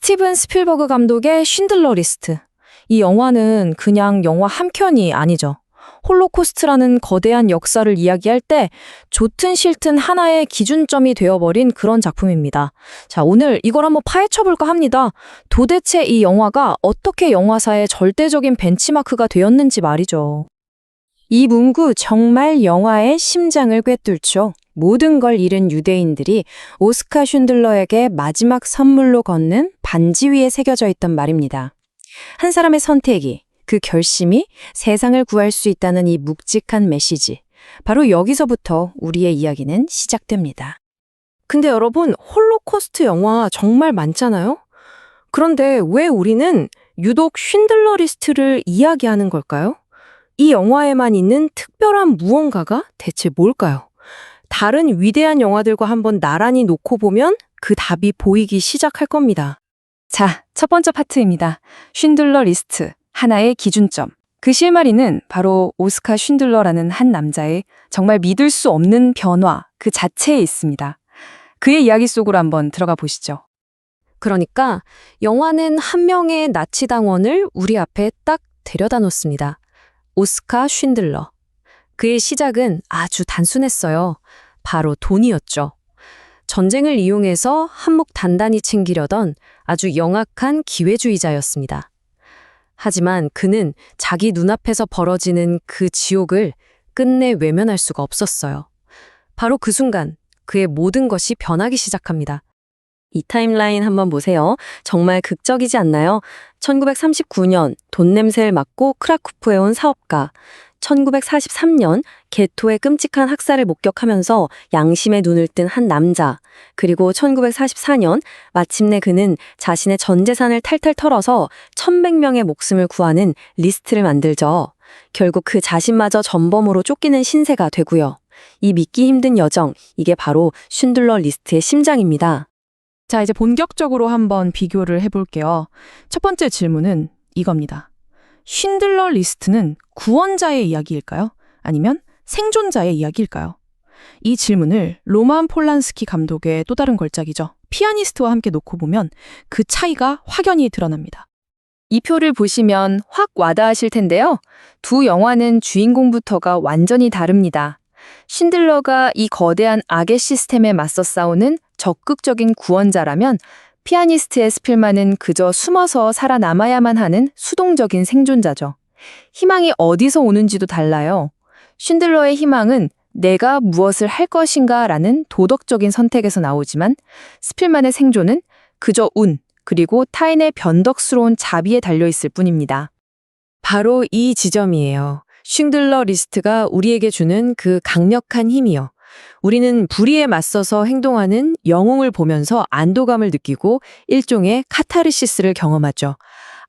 스티븐 스필버그 감독의 쉰들러 리스트. 이 영화는 그냥 영화 한 편이 아니죠. 홀로코스트라는 거대한 역사를 이야기할 때 좋든 싫든 하나의 기준점이 되어버린 그런 작품입니다. 자, 오늘 이걸 한번 파헤쳐볼까 합니다. 도대체 이 영화가 어떻게 영화사의 절대적인 벤치마크가 되었는지 말이죠. 이 문구 정말 영화의 심장을 꿰뚫죠. 모든 걸 잃은 유대인들이 오스카 슌들러에게 마지막 선물로 건넨 반지 위에 새겨져 있던 말입니다. 한 사람의 선택이, 그 결심이 세상을 구할 수 있다는 이 묵직한 메시지. 바로 여기서부터 우리의 이야기는 시작됩니다. 근데 여러분, 홀로코스트 영화 정말 많잖아요? 그런데 왜 우리는 유독 쉰들러 리스트를 이야기하는 걸까요? 이 영화에만 있는 특별한 무언가가 대체 뭘까요? 다른 위대한 영화들과 한번 나란히 놓고 보면 그 답이 보이기 시작할 겁니다. 자, 첫 번째 파트입니다. 쉰들러 리스트, 하나의 기준점. 그 실마리는 바로 오스카 쉰들러라는 한 남자의 정말 믿을 수 없는 변화 그 자체에 있습니다. 그의 이야기 속으로 한번 들어가 보시죠. 그러니까 영화는 한 명의 나치 당원을 우리 앞에 딱 데려다 놓습니다. 오스카 쉰들러. 그의 시작은 아주 단순했어요. 바로 돈이었죠. 전쟁을 이용해서 한몫 단단히 챙기려던 아주 영악한 기회주의자였습니다. 하지만 그는 자기 눈앞에서 벌어지는 그 지옥을 끝내 외면할 수가 없었어요. 바로 그 순간 그의 모든 것이 변하기 시작합니다. 이 타임라인 한번 보세요. 정말 극적이지 않나요? 1939년 돈 냄새를 맡고 크라쿠프에 온 사업가. 1943년 개토의 끔찍한 학살을 목격하면서 양심의 눈을 뜬 한 남자. 그리고 1944년 마침내 그는 자신의 전 재산을 탈탈 털어서 1100명의 목숨을 구하는 리스트를 만들죠. 결국 그 자신마저 전범으로 쫓기는 신세가 되고요. 이 믿기 힘든 여정, 이게 바로 슌들러 리스트의 심장입니다. 자, 이제 본격적으로 한번 비교를 해볼게요. 첫 번째 질문은 이겁니다. 쉰들러 리스트는 구원자의 이야기일까요? 아니면 생존자의 이야기일까요? 이 질문을 로만 폴란스키 감독의 또 다른 걸작이죠. 피아니스트와 함께 놓고 보면 그 차이가 확연히 드러납니다. 이 표를 보시면 확 와닿으실 텐데요. 두 영화는 주인공부터가 완전히 다릅니다. 신들러가 이 거대한 악의 시스템에 맞서 싸우는 적극적인 구원자라면 피아니스트의 스필만은 그저 숨어서 살아남아야만 하는 수동적인 생존자죠. 희망이 어디서 오는지도 달라요. 쉰들러의 희망은 내가 무엇을 할 것인가 라는 도덕적인 선택에서 나오지만 스필만의 생존은 그저 운, 그리고 타인의 변덕스러운 자비에 달려있을 뿐입니다. 바로 이 지점이에요. 쉰들러 리스트가 우리에게 주는 그 강력한 힘이요. 우리는 불의에 맞서서 행동하는 영웅을 보면서 안도감을 느끼고 일종의 카타르시스를 경험하죠.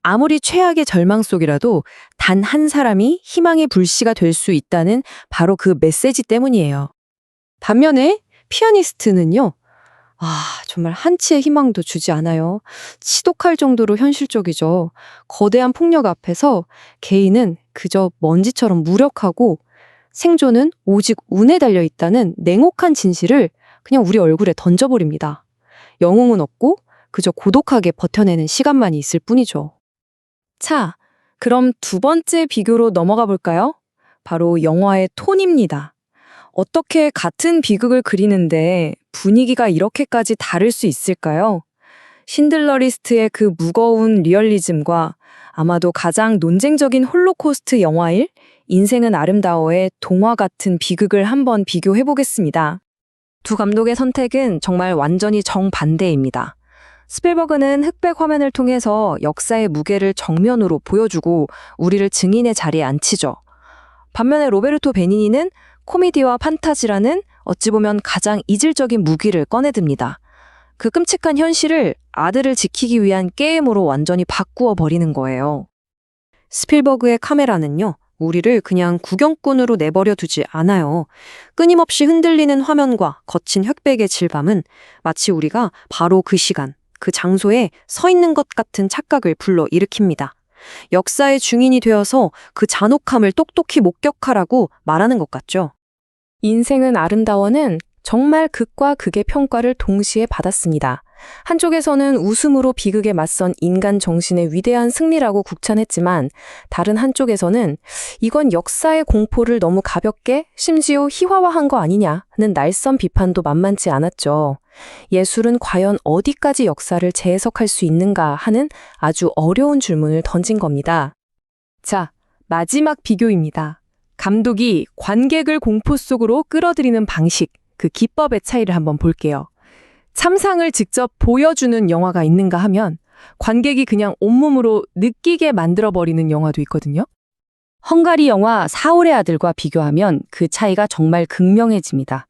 아무리 최악의 절망 속이라도 단 한 사람이 희망의 불씨가 될 수 있다는 바로 그 메시지 때문이에요. 반면에 피아니스트는요. 아, 정말 한치의 희망도 주지 않아요. 치독할 정도로 현실적이죠. 거대한 폭력 앞에서 개인은 그저 먼지처럼 무력하고 생존은 오직 운에 달려 있다는 냉혹한 진실을 그냥 우리 얼굴에 던져버립니다. 영웅은 없고 그저 고독하게 버텨내는 시간만이 있을 뿐이죠. 자, 그럼 두 번째 비교로 넘어가 볼까요? 바로 영화의 톤입니다. 어떻게 같은 비극을 그리는데 분위기가 이렇게까지 다를 수 있을까요? 신들러 리스트의 그 무거운 리얼리즘과 아마도 가장 논쟁적인 홀로코스트 영화일 인생은 아름다워의 동화 같은 비극을 한번 비교해 보겠습니다. 두 감독의 선택은 정말 완전히 정반대입니다. 스필버그는 흑백 화면을 통해서 역사의 무게를 정면으로 보여주고 우리를 증인의 자리에 앉히죠. 반면에 로베르토 베니니는 코미디와 판타지라는 어찌 보면 가장 이질적인 무기를 꺼내듭니다. 그 끔찍한 현실을 아들을 지키기 위한 게임으로 완전히 바꾸어 버리는 거예요. 스필버그의 카메라는요, 우리를 그냥 구경꾼으로 내버려 두지 않아요. 끊임없이 흔들리는 화면과 거친 흑백의 질감은 마치 우리가 바로 그 시간, 그 장소에 서 있는 것 같은 착각을 불러 일으킵니다. 역사의 중인이 되어서 그 잔혹함을 똑똑히 목격하라고 말하는 것 같죠. 인생은 아름다워는 정말 극과 극의 평가를 동시에 받았습니다. 한쪽에서는 웃음으로 비극에 맞선 인간 정신의 위대한 승리라고 국찬했지만 다른 한쪽에서는 이건 역사의 공포를 너무 가볍게 심지어 희화화한 거 아니냐는 날선 비판도 만만치 않았죠. 예술은 과연 어디까지 역사를 재해석할 수 있는가 하는 아주 어려운 질문을 던진 겁니다. 자, 마지막 비교입니다. 감독이 관객을 공포 속으로 끌어들이는 방식, 그 기법의 차이를 한번 볼게요. 참상을 직접 보여주는 영화가 있는가 하면 관객이 그냥 온몸으로 느끼게 만들어버리는 영화도 있거든요. 헝가리 영화 사울의 아들과 비교하면 그 차이가 정말 극명해집니다.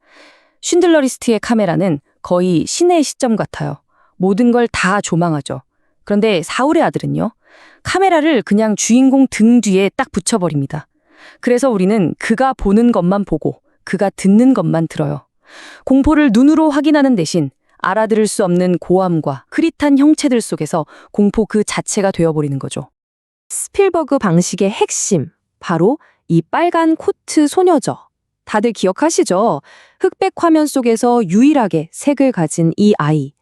쉰들러 리스트의 카메라는 거의 신의 시점 같아요. 모든 걸 다 조망하죠. 그런데 사울의 아들은요. 카메라를 그냥 주인공 등 뒤에 딱 붙여버립니다. 그래서 우리는 그가 보는 것만 보고 그가 듣는 것만 들어요. 공포를 눈으로 확인하는 대신 알아들을 수 없는 고함과 흐릿한 형체들 속에서 공포 그 자체가 되어버리는 거죠. 스필버그 방식의 핵심, 바로 이 빨간 코트 소녀죠. 다들 기억하시죠? 흑백 화면 속에서 유일하게 색을 가진 이 아이.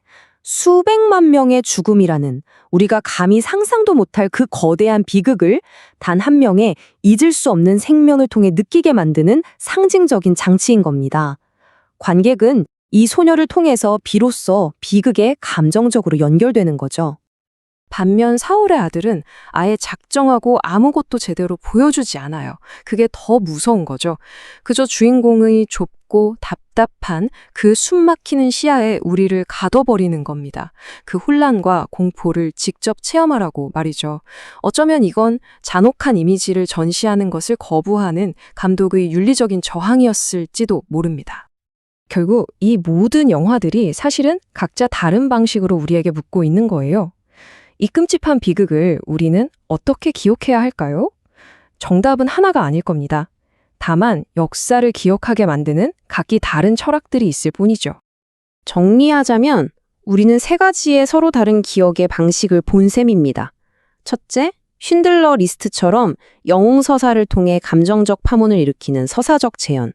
수백만 명의 죽음이라는 우리가 감히 상상도 못할 그 거대한 비극을 단 한 명의 잊을 수 없는 생명을 통해 느끼게 만드는 상징적인 장치인 겁니다. 관객은 이 소녀를 통해서 비로소 비극에 감정적으로 연결되는 거죠. 반면 사울의 아들은 아예 작정하고 아무것도 제대로 보여주지 않아요. 그게 더 무서운 거죠. 그저 주인공의 좁고 답답한 그 숨막히는 시야에 우리를 가둬버리는 겁니다. 그 혼란과 공포를 직접 체험하라고 말이죠. 어쩌면 이건 잔혹한 이미지를 전시하는 것을 거부하는 감독의 윤리적인 저항이었을지도 모릅니다. 결국 이 모든 영화들이 사실은 각자 다른 방식으로 우리에게 묻고 있는 거예요. 이 끔찍한 비극을 우리는 어떻게 기억해야 할까요? 정답은 하나가 아닐 겁니다. 다만 역사를 기억하게 만드는 각기 다른 철학들이 있을 뿐이죠. 정리하자면 우리는 세 가지의 서로 다른 기억의 방식을 본 셈입니다. 첫째, 쉰들러 리스트처럼 영웅 서사를 통해 감정적 파문을 일으키는 서사적 재현.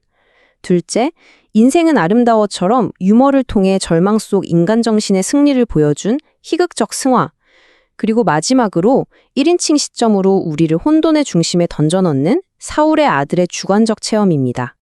둘째, 인생은 아름다워처럼 유머를 통해 절망 속 인간 정신의 승리를 보여준 희극적 승화. 그리고 마지막으로 1인칭 시점으로 우리를 혼돈의 중심에 던져넣는 사울의 아들의 주관적 체험입니다.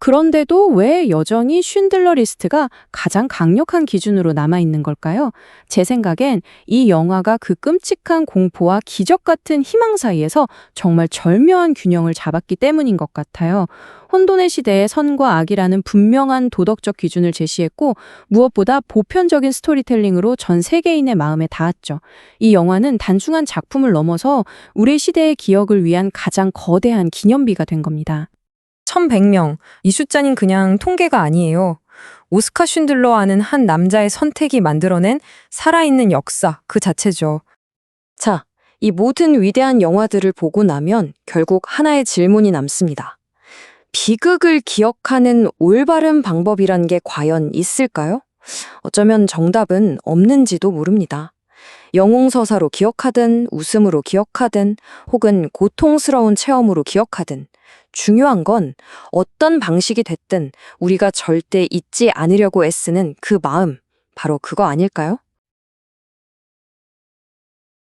그런데도 왜 여전히 쉰들러 리스트가 가장 강력한 기준으로 남아있는 걸까요? 제 생각엔 이 영화가 그 끔찍한 공포와 기적 같은 희망 사이에서 정말 절묘한 균형을 잡았기 때문인 것 같아요. 혼돈의 시대에 선과 악이라는 분명한 도덕적 기준을 제시했고 무엇보다 보편적인 스토리텔링으로 전 세계인의 마음에 닿았죠. 이 영화는 단순한 작품을 넘어서 우리 시대의 기억을 위한 가장 거대한 기념비가 된 겁니다. 1100명. 이 숫자는 그냥 통계가 아니에요. 오스카 쉰들러 하는 한 남자의 선택이 만들어낸 살아있는 역사 그 자체죠. 자, 이 모든 위대한 영화들을 보고 나면 결국 하나의 질문이 남습니다. 비극을 기억하는 올바른 방법이란 게 과연 있을까요? 어쩌면 정답은 없는지도 모릅니다. 영웅서사로 기억하든 웃음으로 기억하든 혹은 고통스러운 체험으로 기억하든 중요한 건 어떤 방식이 됐든 우리가 절대 잊지 않으려고 애쓰는 그 마음, 바로 그거 아닐까요?